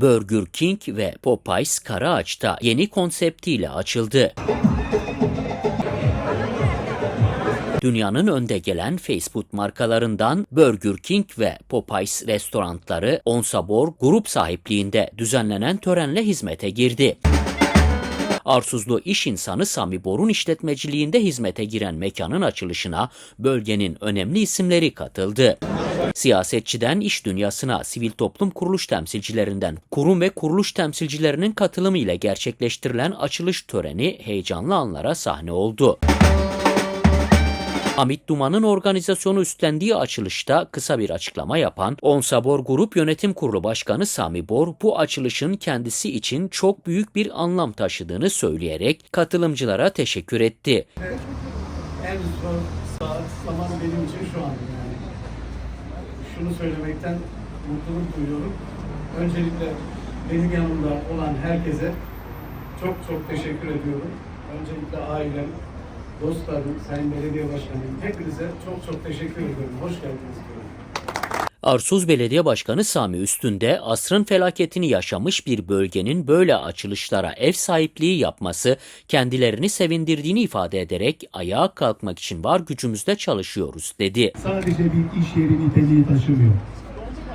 Burger King ve Popeyes Karaağaç'ta yeni konseptiyle açıldı. Dünyanın önde gelen fast food markalarından Burger King ve Popeyes restoranları Onsabor grup sahipliğinde düzenlenen törenle hizmete girdi. Arsuzlu iş insanı Sami Bor'un işletmeciliğinde hizmete giren mekanın açılışına bölgenin önemli isimleri katıldı. Siyasetçiden iş dünyasına sivil toplum kuruluş temsilcilerinden kurum ve kuruluş temsilcilerinin katılımı ile gerçekleştirilen açılış töreni heyecanlı anlara sahne oldu. Amit Duman'ın organizasyonu üstlendiği açılışta kısa bir açıklama yapan Onsabor Grup Yönetim Kurulu Başkanı Sami Bor bu açılışın kendisi için çok büyük bir anlam taşıdığını söyleyerek katılımcılara teşekkür etti. en zor saat zaman benim için şu an yani. Şunu söylemekten mutluluk duyuyorum. Öncelikle benim yanımda olan herkese çok çok teşekkür ediyorum. Öncelikle ailem, dostlarım, Sayın Belediye Başkanım, hepinize çok çok teşekkür ediyorum. Hoş geldiniz diyorum. Arsuz Belediye Başkanı Sami Üstünde asrın felaketini yaşamış bir bölgenin böyle açılışlara ev sahipliği yapması kendilerini sevindirdiğini ifade ederek ayağa kalkmak için var gücümüzle çalışıyoruz dedi. sadece bir iş yeri niteliği taşımıyor.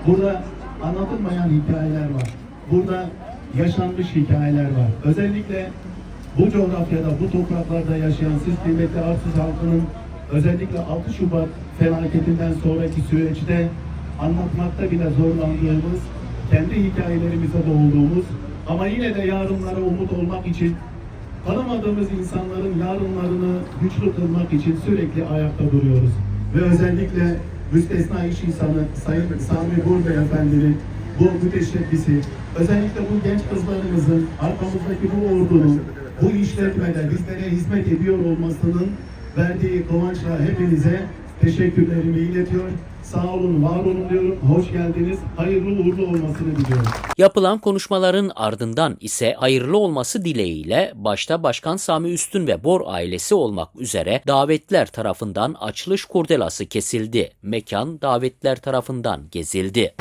Burada anlatılmayan hikayeler var. Burada yaşanmış hikayeler var. Özellikle bu coğrafyada, bu topraklarda yaşayan siz kıymetli Arsuz halkının özellikle 6 Şubat felaketinden sonraki süreçte anlatmakta bile zorlandığımız, kendi hikayelerimize boğulduğumuz ama yine de yarınlara umut olmak için tanımadığımız insanların yarınlarını güçlü kılmak için sürekli ayakta duruyoruz. Ve özellikle müstesna iş insanı Sayın Sami Bur Beyefendinin bu müteşebbisi, özellikle bu genç kızlarımızın arkamızdaki bu ordunun bu işletmede bizlere hizmet ediyor olmasının verdiği kıvançla hepinize teşekkürlerimi iletiyor. Sağ olun, var olun diyorum. Hoş geldiniz. Hayırlı uğurlu olmasını diliyorum. Yapılan konuşmaların ardından ise hayırlı olması dileğiyle başta Başkan Sami Üstün ve Bor ailesi olmak üzere davetler tarafından açılış kurdelası kesildi. Mekan davetler tarafından gezildi.